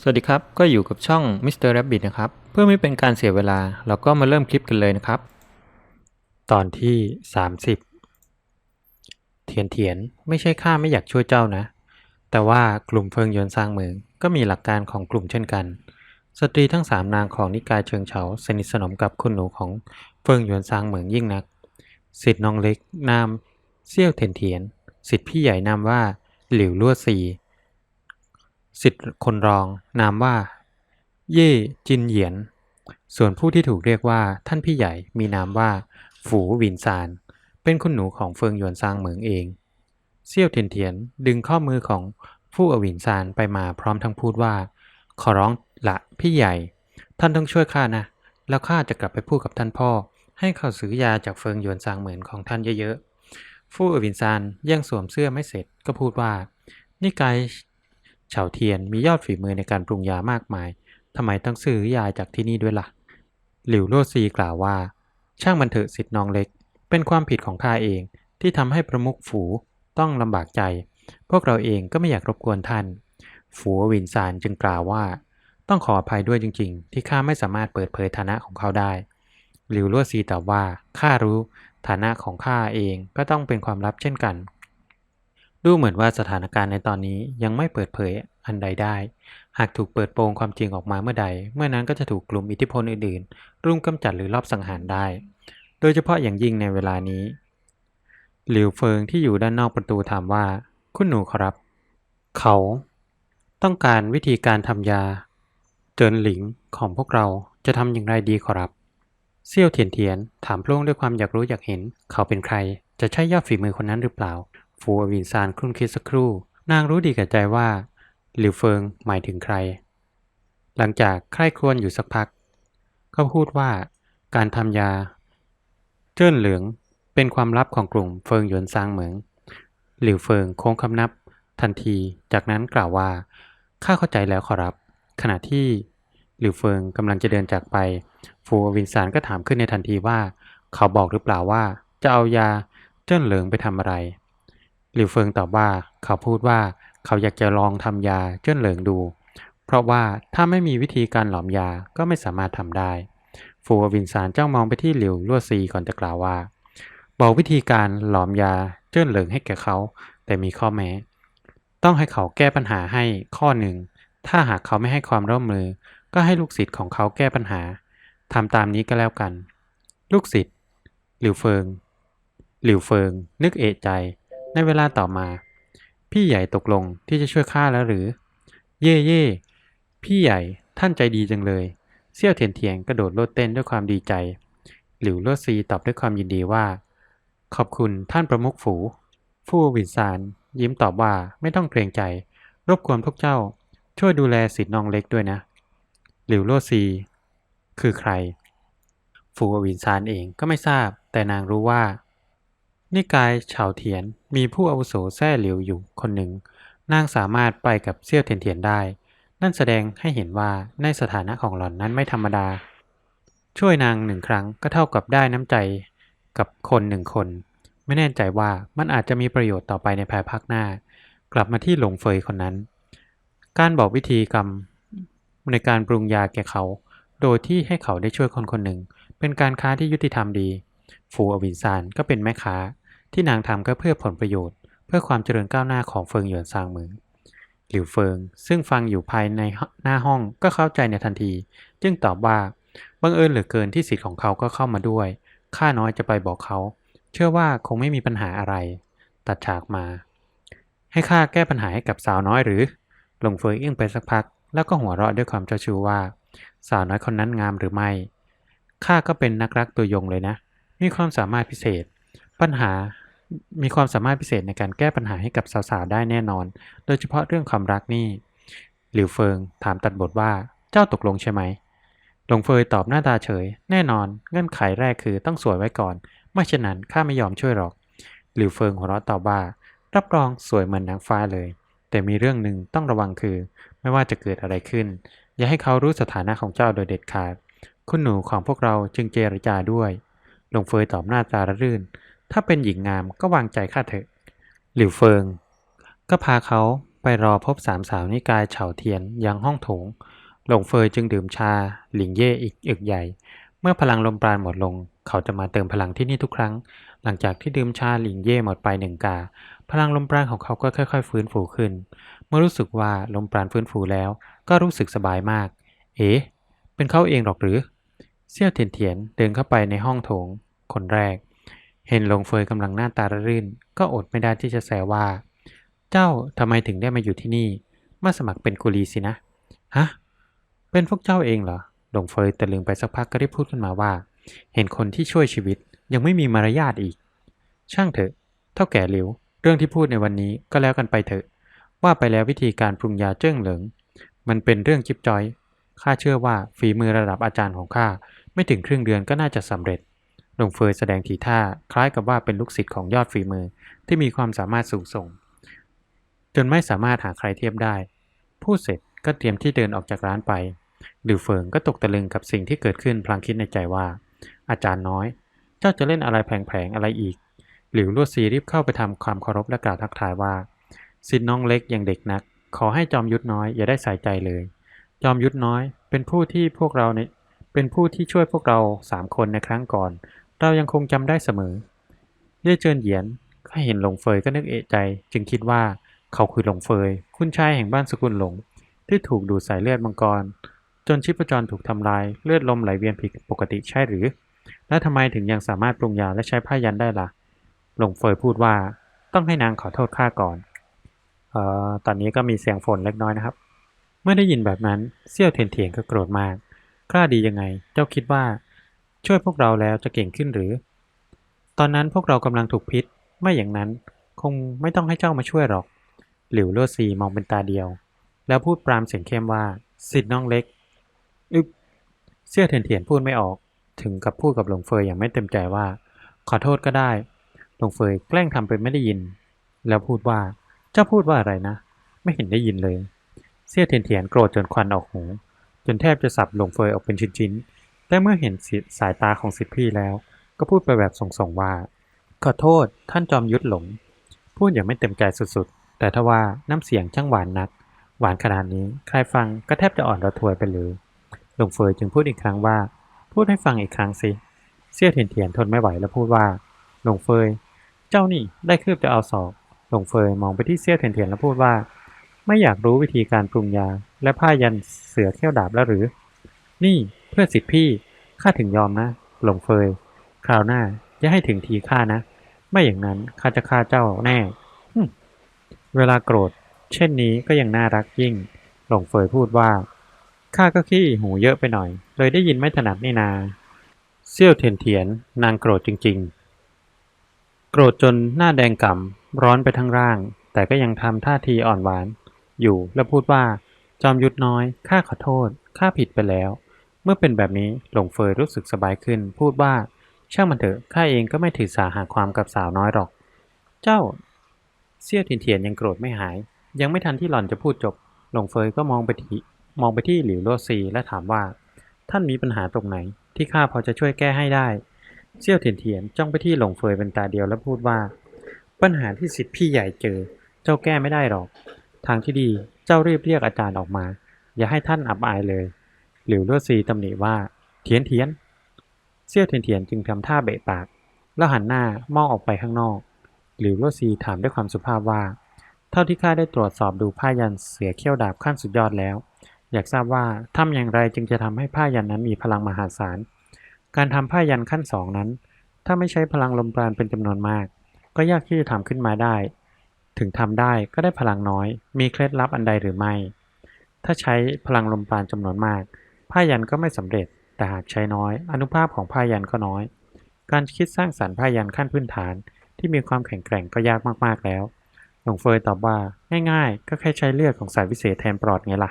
สวัสดีครับ ก็อยู่กับช่อง Mr. Rabbit นะครับ เพื่อไม่เป็นการเสียเวลา เราก็มาเริ่มคลิปกันเลยนะครับ ตอนที่ 30 เทียนเทียนไม่ใช่ข้าไม่อยากช่วยเจ้านะ แต่ว่ากลุ่มเฟิงยวนสร้างเมือง ก็มีหลักการของกลุ่มเช่นกัน สตรีทั้งสามนางของนิกายเชิงเฉาสนิทสนมกับคุณหนูของเฟิงยวนสร้างเมืองยิ่งนัก สิทธิ์น้องเล็กนามเซี่ยวเทียนเทียน สิทธิ์พี่ใหญ่นามว่าหลิวลั่วซี สิทธิ์คนรอง นามว่า เย่จินเหยียน ส่วนผู้ที่ถูกเรียกว่าท่านพี่ใหญ่มีนามว่า ฝูหวินซาน เป็นคุณหนูของเฟิงหยวนซางเหมืองเอง เซี่ยวเทียนเทียนดึงข้อมือของผู้อวินซานไปมาพร้อมทั้งพูดว่า ขอร้องละพี่ใหญ่ ท่านต้องช่วยข้านะ แล้วข้าจะกลับไปพูดกับท่านพ่อ ให้เขาซื้อยาจากเฟิงหยวนซางเหมือนของท่านเยอะๆฟู่อวินซานยังสวมเสื้อไม่เสร็จก็พูดว่า นี่กาย เฉาเทียนมียอดฝีมือในการปรุงยามากมาย ทำไมต้องซื้อยาจากที่นี่ด้วยล่ะ หลิวโลซีกล่าวว่า ช่างมันเถอะสิทธิ์น้องเล็ก เป็นความผิดของข้าเองที่ทำให้ประมุขฝูต้องลำบากใจ พวกเราเองก็ไม่อยากรบกวนท่าน ฝูวินซานจึงกล่าวว่า ต้องขออภัยด้วยจริง ๆ ที่ข้าไม่สามารถเปิดเผยฐานะของเขาได้ หลิวลั่วซีตอบว่าข้ารู้ฐานะของข้าเองก็ต้องเป็นความลับเช่นกัน ดูเหมือนว่าสถานการณ์ในตอนนี้ยังไม่เปิดเผยอันใดได้ หากถูกเปิดโปงความจริงออกมาเมื่อใด เมื่อนั้นก็จะถูกกลุ่มอิทธิพลอื่นๆ รุมกำจัดหรือลอบสังหารได้ โดยเฉพาะอย่างยิ่งในเวลานี้ หลิวเฟิงที่อยู่ด้านนอกประตูถามว่า คุณหนูครับ เขา ต้องการวิธีการทำยา เจินหลิงของพวกเราจะทำอย่างไรดีขรับเซี่ยวเทียนเทียนถามพลงด้วยความอยากรู้อยากเห็น เขาเป็นใคร จะใช่ยอดฝีมือคนนั้นหรือเปล่า ฟูอวินซานครุ่นคิดสักครู่ นางรู้ดีกับใจว่า หลิวเฟิงหมายถึงใคร หลังจากใคร่ครวญอยู่สักพักก็พูดว่าการทำยา เจิ้นเหลืองเป็นความลับของกลุ่มเฟิงหยวนซางเหมือง หลิวเฟิงโค้งคำนับทันทีจากนั้นกล่าวว่าข้าเข้าใจแล้วขอรับ ขณะที่หลิวเฟิงกำลังจะเดินจากไป ฟูวินซานก็ถามขึ้นในทันทีว่า เขาบอกหรือเปล่าว่าจะเอายาเจิ้นเหลืองไปทำอะไร หลิวเฟิงตอบว่าเขาพูดว่าเขาอยากจะลองทำยาเจิ้นเหลิงดู เพราะว่าถ้าไม่มีวิธีการหลอมยาก็ไม่สามารถทำได้ฟูวินซานจ้องมองไปที่หลิวลั่วซีก่อนจะกล่าวว่า บอกวิธีการหลอมยาเจิ้นเหลิงให้แก่เขา แต่มีข้อแม้ ต้องให้เขาแก้ปัญหาให้ข้อหนึ่ง ถ้าหากเขาไม่ให้ความร่วมมือ ก็ให้ลูกศิษย์ของเขาแก้ปัญหาทำตามนี้ก็แล้วกัน ลูกศิษย์หลิวเฟิง หลิวเฟิง นึกเอะใจ ในเวลาต่อมา พี่ใหญ่ตกลงที่จะช่วยข้าแล้วหรือ เย่เย่พี่ใหญ่ท่านใจดีจังเลย เซี่ยวเทียนเทียงกระโดดโลดเต้นด้วยความดีใจ หลิวโลดซีตอบด้วยความยินดีว่า ขอบคุณท่านประมุขฝู ฟู่วินซานยิ้มตอบว่าไม่ต้องเกรงใจ รบกวนพวกเจ้า ช่วยดูแลสิทธิ์น้องเล็กด้วยนะ หลิวโลซี คือใคร ฟูวินซานเองก็ไม่ทราบ แต่นางรู้ว่า นิกายเฉาเทียนมีผู้อาวุโสแท้หลิวอยู่คนหนึ่ง นางสามารถไปกับเซี่ยวเทียนเทียนได้ นั่นแสดงให้เห็นว่าในสถานะของหล่อนนั้นไม่ธรรมดา ช่วยนางหนึ่งครั้งก็เท่ากับได้น้ำใจกับคนหนึ่งคน ไม่แน่ใจว่ามันอาจจะมีประโยชน์ต่อไปในภายภาคหน้า กลับมาที่หลงเฟยคนนั้น การบอกวิธีกรรมในการปรุงยาแก่เขา โดยที่ให้เขาได้ช่วยคนคนหนึ่ง เป็นการค้าที่ยุติธรรมดี ฟูอวินซานก็เป็นแม่ค้า ที่นางทำก็เพื่อผลประโยชน์ เพื่อความเจริญก้าวหน้าของเฟิงหยวนซางเหมืองหลิวเฟิง ซึ่งฟังอยู่ภายในหน้าห้องก็เข้าใจในทันที จึงตอบว่าบังเอิญเหลือเกินที่สิทธิ์ของเขาก็เข้ามาด้วย ข้าน้อยจะไปบอกเขา เชื่อว่าคงไม่มีปัญหาอะไร ตัดฉากมา ให้ข้าแก้ปัญหาให้กับสาวน้อยหรือ หลงเฟยอึ้งไปสักพัก แล้วก็หัวเราะด้วยความเจ้าชู้ว่า สาวน้อยคนนั้นงามหรือไม่ ข้าก็เป็นนักรักตัวยงเลยนะ มีความสามารถพิเศษ ปัญหามีความสามารถพิเศษในการแก้ปัญหาให้กับสาวๆ ได้แน่นอน โดยเฉพาะเรื่องความรักนี่ หลิวเฟิงถามตัดบทว่า เจ้าตกลงใช่ไหม หลงเฟยตอบหน้าตาเฉย แน่นอน เงื่อนไขแรกคือต้องสวยไว้ก่อน ไม่เช่นนั้นข้าไม่ยอมช่วยหรอก หลิวเฟิงหัวเราะตอบว่า รับรองสวยเหมือนนางฟ้าเลย แต่มีเรื่องหนึ่งต้องระวังคือ ไม่ว่าจะเกิดอะไรขึ้น อย่าให้เขารู้สถานะของเจ้าโดยเด็ดขาด คุณหนูของพวกเราจึงเจรจาด้วย ลงเฟยตอบหน้าตาระรื่น ถ้าเป็นหญิงงามก็วางใจข้าเถอะ หลิวเฟิง ก็พาเขาไปไปรอพบสามสาวนิกายเฉาเทียนยังห้องโถง หลงเฟยจึงดื่มชา หลิงเย่อีกอึกใหญ่ เมื่อพลังลมปราณหมดลง เขาจะมาเติมพลังที่นี่ทุกครั้ง หลังจากที่ดื่มชาหลิงเย่หมดไปหนึ่งกา พลังลมปราณของเขาก็ค่อย ๆ ฟื้นฟูขึ้น เมื่อรู้สึกว่าลมปราณฟื้นฟูแล้ว ก็รู้สึกสบายมาก เอ๊ะเป็นเขาเองหรอกหรือ เซี่ยวเทียนเทียนเดินเข้าไปในห้องโถง คนแรก เห็นหลงเฟยกำลังหน้าตาระรื่น ก็อดไม่ได้ที่จะแซวว่า เจ้าทำไมถึงได้มาอยู่ที่นี่ มาสมัครเป็นกุลีสินะ ฮะ เป็นพวกเจ้าเองเหรอ หลงเฟยตะลึงไปสักพักก็ได้พูดขึ้นมาว่า เห็นคนที่ช่วยชีวิตยังไม่มีมารยาทอีก ช่างเถอะ เท่าแก่หลิว เรื่องที่พูดในวันนี้ก็แล้วกันไปเถอะ ว่าไปแล้ววิธีการปรุงยาเจิ้งเหลิง มันเป็นเรื่องจิ๊บจอย ข้าเชื่อว่าฝีมือระดับอาจารย์ของข้า ไม่ถึงครึ่งเดือนก็น่าจะสำเร็จหลงเฟยแสดงทีท่าคล้ายกับว่าเป็นลูกศิษย์ของยอดฝีมือที่มีความสามารถสูงส่ง จนไม่สามารถหาใครเทียบได้ พูดเสร็จก็เตรียมที่เดินออกจากร้านไปหลิวเฟิงก็ตกตะลึงกับสิ่งที่เกิดขึ้นพลางคิดในใจว่า อาจารย์น้อย เจ้าจะเล่นอะไรแผลงๆอะไรอีก หลิวลวดซีรีบเข้าไปทำความเคารพและกล่าวทักทายว่าสิทธิ์น้องเล็กยังเด็กนัก ขอให้จอมยุทธน้อยอย่าได้ใส่ใจเลย จอมยุทธน้อยเป็นผู้ที่พวกเราใน เป็นผู้ที่ช่วยพวกเราสามคนในครั้งก่อน เรายังคงจำได้เสมอ เย่เจินเหยียนข้าเห็นหลงเฟยก็นึกเอะใจ จึงคิดว่าเขาคือหลงเฟย คุณชายแห่งบ้านสกุลหลง ที่ถูกดูดสายเลือดมังกร จนชีพจรถูกทำลายเลือดลมไหลเวียนผิดปกติใช่หรือ และทำไมถึงยังสามารถปรุงยาและใช้ผ้ายันได้ล่ะ หลงเฟยพูดว่าต้องให้นางขอโทษข้าก่อนเอ่อตอนนี้ก็มีเสียงฝนเล็กน้อยนะครับ เมื่อได้ยินแบบนั้นเซี่ยวเทียนเถียนก็โกรธมาก กล้าดียังไง เจ้าคิดว่า ช่วยพวกเราแล้วจะเก่งขึ้นหรือ ตอนนั้นพวกเรากำลังถูกพิษ ไม่อย่างนั้น คงไม่ต้องให้เจ้ามาช่วยหรอก หลิวโลวซีมองเป็นตาเดียว แล้วพูดปรามเสียงเข้มว่า สิทธิ์น้องเล็ก อึบเซี่ยวเทียนเถียนพูดไม่ออก ถึงกับพูดกับหลงเฟยอย่างไม่เต็มใจว่า ขอโทษก็ได้ หลงเฟยแกล้งทำเป็นไม่ได้ยิน แล้วพูดว่า เจ้าพูดว่าอะไรนะ ไม่เห็นได้ยินเลยเซี่ยวเทียนเถียนโกรธจนควันออกหู จนแทบจะสับหลงเฟยออกเป็นชิ้นๆ แต่เมื่อเห็นสายตาของสิทธิพี่แล้ว ก็พูดไปแบบส่งๆว่า ขอโทษท่านจอมยุทธหลง พูดอย่างไม่เต็มใจสุดๆ แต่ทว่าน้ำเสียงช่างหวานนัก หวานขนาดนี้ ใครฟังก็แทบจะอ่อนระทวยไปเลยหลงเฟยจึงพูดอีกครั้งว่า พูดให้ฟังอีกครั้งสิเซี่ยเทียนเทียนทนไม่ไหวแล้วพูดว่าหลงเฟย เจ้านี่ได้คืบจะเอาศอกหลงเฟยมองไปที่เซี่ยเทียนเทียนแล้วพูดว่า ไม่อยากรู้วิธีการปรุงยา และผ้ายันเสือเขี้ยวดาบแล้วหรือ นี่เพื่อสิทธิพี่ข้าถึงยอมนะ หลงเฟย คราวหน้าอย่าให้ถึงทีข้านะ ไม่อย่างนั้นข้าจะฆ่าเจ้าแน่ เวลาโกรธ เช่นนี้ก็ยังน่ารักยิ่ง หลงเฟยพูดว่า ข้าก็ขี้หูเยอะไปหน่อย เลยได้ยินไม่ถนัดนี่นา เซี่ยวเทียนเทียนนางโกรธจริง ๆ โกรธจนหน้าแดงก่ำร้อนไปทั้งร่าง แต่ก็ยังทำท่าทีอ่อนหวาน อยู่แล้วพูดว่า จอมยุทธน้อย ข้าขอโทษ ข้าผิดไปแล้ว เมื่อเป็นแบบนี้หลงเฟยรู้สึกสบายขึ้น พูดว่า ช่างมันเถอะ ข้าเองก็ไม่ถือสาหาความกับสาวน้อยหรอก เจ้าเซี่ยวเทียนเทียนยังโกรธไม่หาย ยังไม่ทันที่หล่อนจะพูดจบ หลงเฟยก็มองไปที่มองไปที่หลิวโลซีและถามว่า ท่านมีปัญหาตรงไหน ที่ข้าพอจะช่วยแก้ให้ได้ เซี่ยวเทียนเทียนจ้องไปที่หลงเฟยเป็นตาเดียวแล้วพูดว่า ปัญหาที่สิทธิพี่ใหญ่เจอ เจ้าแก้ไม่ได้หรอก ทางที่ดีเจ้ารีบเรียกอาจารย์ออกมา อย่าให้ท่านอับอายเลย หลิวโลซีตำหนิว่าเทียนเทียนเซี่ยวเทียนเทียนจึงทำท่าเบะปาก แล้วหันหน้ามองออกไปข้างนอก หลิวโลซีถามด้วยความสุภาพว่า เท่าที่ข้าได้ตรวจสอบดูผ้ายันเสือเขี้ยวดาบขั้นสุดยอดแล้ว อยากทราบว่าทำอย่างไรจึงจะทำให้ผ้ายันนั้นมีพลังมหาศาล การทำผ้ายันขั้นสองนั้น ถ้าไม่ใช้พลังลมปราณเป็นจำนวนมาก ก็ยากที่จะทำขึ้นมาได้ ถึงทำได้ก็ได้พลังน้อย มีเคล็ดลับอันใดหรือไม่ ถ้าใช้พลังลมปราณจำนวนมาก ผ้ายันก็ไม่สำเร็จ แต่หากใช้น้อย อนุภาพของผ้ายันก็น้อย การคิดสร้างสรรค์ผ้ายันขั้นพื้นฐาน ที่มีความแข็งแกร่งก็ยากมากๆแล้ว หลงเฟยตอบว่าง่ายๆ ก็แค่ใช้เลือดของสายวิเศษแทนปลอดไงล่ะ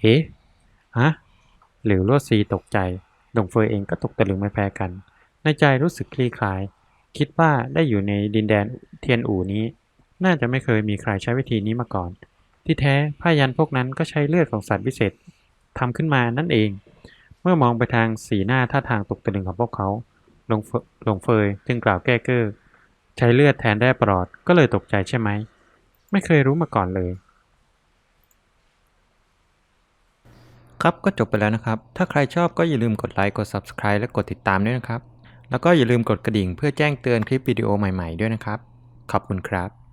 เอ๊ะฮะหลิวลวดซีตกใจ หลงเฟยเองก็ตกตะลึงไม่แพ้กัน ในใจรู้สึกคลี่คลาย คิดว่าได้อยู่ในดินแดนเทียนอู่นี้ น่าจะไม่เคยมีใครใช้วิธีนี้มาก่อน ที่แท้ผ้ายันพวกนั้นก็ใช้เลือดของสัตว์วิเศษทำขึ้นมานั่นเอง เมื่อมองไปทางสีหน้าท่าทางตกตะลึงของพวกเขาหลงลงเฟยจึงกล่าวแก้เก้อใช้เลือดแทนได้ปลอดก็เลยตกใจใช่ไหม ไม่เคยรู้มาก่อนเลย ครับก็จบไปแล้วนะครับ ถ้าใครชอบก็อย่าลืมกดไลค์กด subscribe และกดติดตามด้วยนะครับ แล้วก็อย่าลืมกดกระดิ่งเพื่อแจ้งเตือนคลิปวิดีโอใหม่ๆด้วยนะครับ ขอบคุณครับ